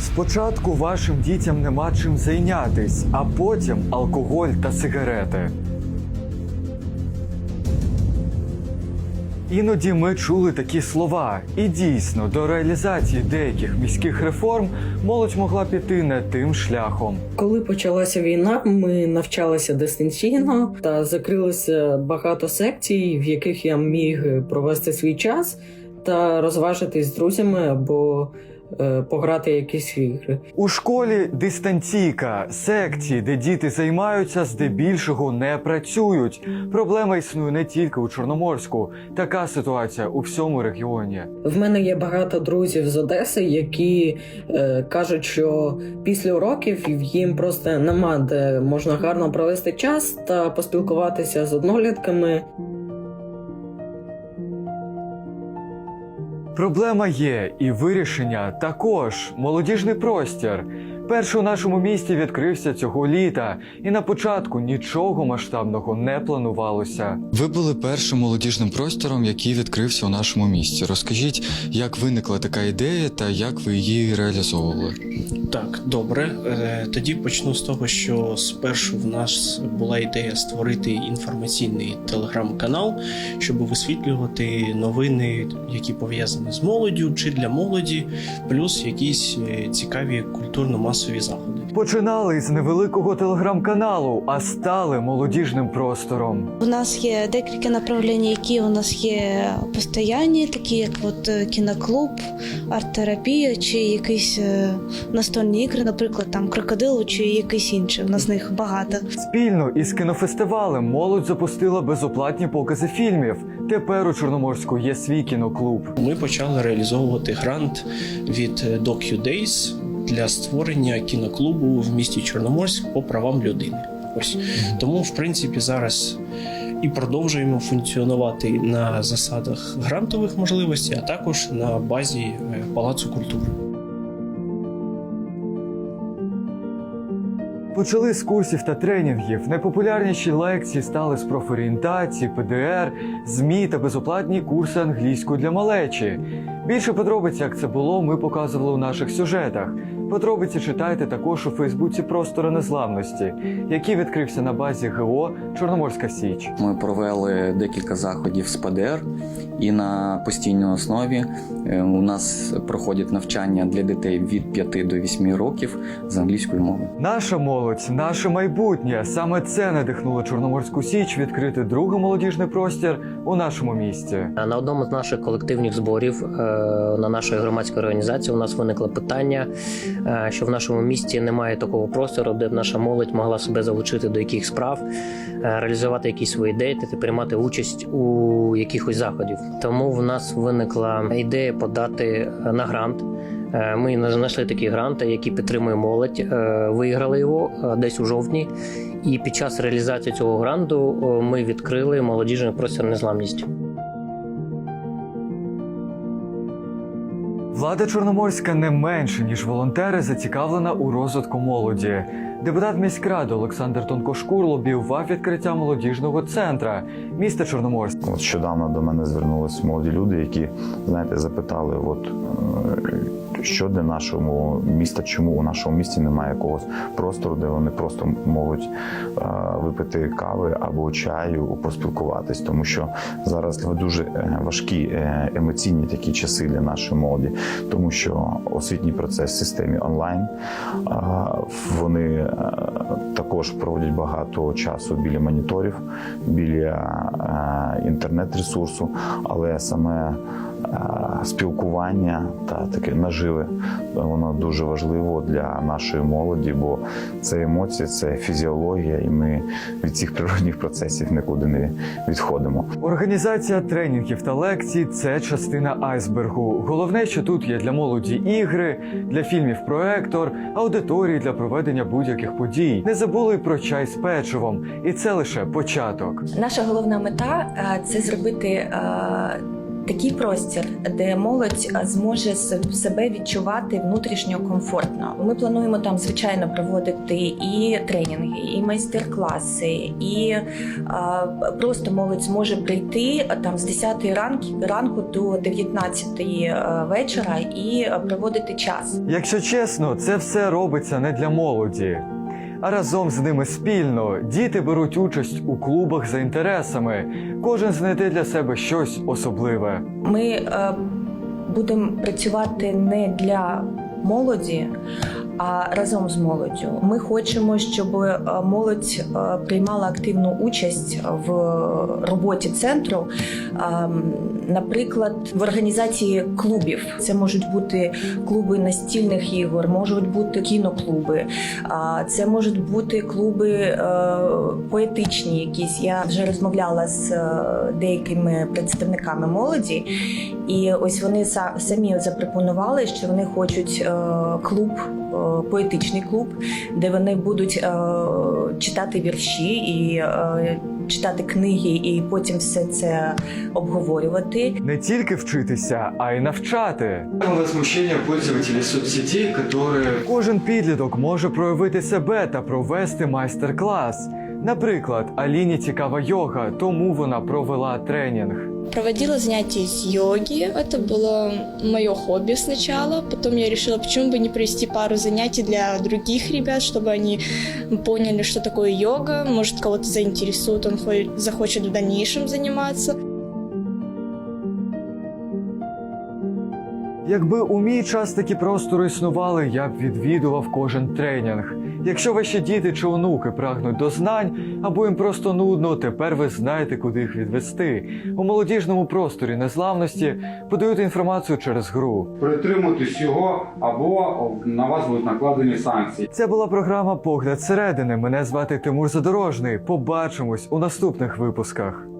Спочатку вашим дітям нема чим зайнятись, а потім алкоголь та сигарети. Іноді ми чули такі слова, і дійсно до реалізації деяких міських реформ молодь могла піти не тим шляхом. Коли почалася війна, ми навчалися дистанційно та закрилося багато секцій, в яких я міг провести свій час та розважитись з друзями або пограти якісь ігри. У школі дистанційка, секції, де діти займаються, здебільшого не працюють. Проблема існує не тільки у Чорноморську. Така ситуація у всьому регіоні. В мене є багато друзів з Одеси, які е, кажуть, що після уроків їм просто нема де можна гарно провести час та поспілкуватися з однолітками. Проблема є, і вирішення також молодіжний простір. Перший у нашому місті відкрився цього літа, і на початку нічого масштабного не планувалося. Ви були першим молодіжним простором, який відкрився у нашому місті. Розкажіть, як виникла така ідея та як ви її реалізовували? Так, добре. Е, Тоді почну з того, що спершу в нас була ідея створити інформаційний телеграм-канал, щоб висвітлювати новини, які пов'язані з молоддю чи для молоді, плюс якісь е, цікаві культурно-масові заходи. Починали з невеликого телеграм-каналу, а стали молодіжним простором. У нас є декілька направлень, які у нас є постійні, такі як от е, кіноклуб, арт-терапія чи якісь е, настольні ігри, наприклад, там крокодилу чи якийсь інший. У нас них багато. Спільно із кінофестивалем молодь запустила безоплатні покази фільмів. Тепер у Чорноморську є свій кіноклуб. Ми почали реалізовувати грант від DocuDays для створення кіноклубу в місті Чорноморськ по правам людини. Ось тому, в принципі, зараз і продовжуємо функціонувати на засадах грантових можливостей, а також на базі е, Палацу культури. Почали з курсів та тренінгів. Найпопулярніші лекції стали з профорієнтації, ПДР, ЗМІ та безоплатні курси англійської для малечі. Більше подробиць, як це було, ми показували у наших сюжетах. Подробиці читайте також у Фейсбуці Простори Незламності, який відкрився на базі ГО Чорноморська Січ. Ми провели декілька заходів з ПДР, і на постійній основі е, у нас проходять навчання для дітей від 5 до 8 років з англійської мови. Наша молодь, наше майбутнє. Саме це надихнуло Чорноморську Січ відкрити другий молодіжний простір у нашому місті. На одному з наших колективних зборів е, на нашої громадської організації у нас виникло питання, е, що в нашому місті немає такого простору, де б наша молодь могла себе залучити до яких справ, реалізувати якісь свої ідеї та приймати участь у якихось заходів. Тому в нас виникла ідея подати на грант. Е, Ми знайшли такі гранти, які підтримує молодь. е, Виграли його е, десь у жовтні. І під час реалізації цього гранту е, ми відкрили молодіжний простір незламність. Влада Чорноморська не менше ніж волонтери зацікавлена у розвитку молоді. Депутат міськради Олександр Тонкошкур лобіював відкриття молодіжного центра міста Чорноморськ. От щодавно до мене звернулися молоді люди, які знаєте, запитали, от е, що для нашого міста, чому у нашому місті немає якогось простору, де вони просто можуть е, випити кави або чаю, поспілкуватись, тому що зараз дуже е, важкі е, емоційні такі часи для нашої молоді, тому що освітній процес в системі онлайн. Вони також проводять багато часу біля моніторів, біля інтернет-ресурсу, але саме спілкування та таке наживе воно дуже важливо для нашої молоді, бо це емоції, це фізіологія, і ми від цих природних процесів нікуди не відходимо. Організація тренінгів та лекцій це частина айсбергу. Головне, що тут є для молоді ігри, для фільмів проектор, аудиторії для проведення будь-яких подій. Не забули про чай з печивом, і це лише початок. Наша головна мета е, це зробити е, такий простір, де молодь зможе себе відчувати внутрішньо комфортно. Ми плануємо там звичайно проводити і тренінги, і майстер-класи, і а, просто молодь зможе прийти там з 10 ранку, ранку до 19 вечора і проводити час. Якщо чесно, це все робиться не для молоді. А разом з ними спільно діти беруть участь у клубах за інтересами. Кожен знайде для себе щось особливе. Ми е, будемо працювати не для молоді, а разом з молоддю. Ми хочемо, щоб е, молодь е, приймала активну участь в роботі центру, е, наприклад, в організації клубів. Це можуть бути клуби настільних ігор, можуть бути кіноклуби, це можуть бути клуби е, поетичні. Якісь я вже розмовляла з деякими представниками молоді, і ось вони са- самі запропонували, що вони хочуть е, клуб, е, поетичний клуб, де вони будуть е, читати вірші і читати книги, і потім все це обговорювати. Не тільки вчитися, а й навчати. Возмущение пользователей соцсетей, которые Кожен підліток може проявити себе та провести майстер-клас. Наприклад, Аліні цікава йога, тому вона провела тренінг. Проводила занятия из йоги. Это было мое хобби сначала. Потом я решила, почему бы не провести пару занятий для других ребят, чтобы они поняли, что такое йога. Может, кого-то заинтересует, он хо- захочет в дальнейшем заниматься. Якби у мій час такі простори існували, я б відвідував кожен тренінг. Якщо ваші діти чи онуки прагнуть до знань, або їм просто нудно, тепер ви знаєте, куди їх відвести. У молодіжному просторі незламності подають інформацію через гру. Притримуйтесь його або на вас будуть накладені санкції. Це була програма Погляд зсередини. Мене звати Тимур Задорожний. Побачимось у наступних випусках.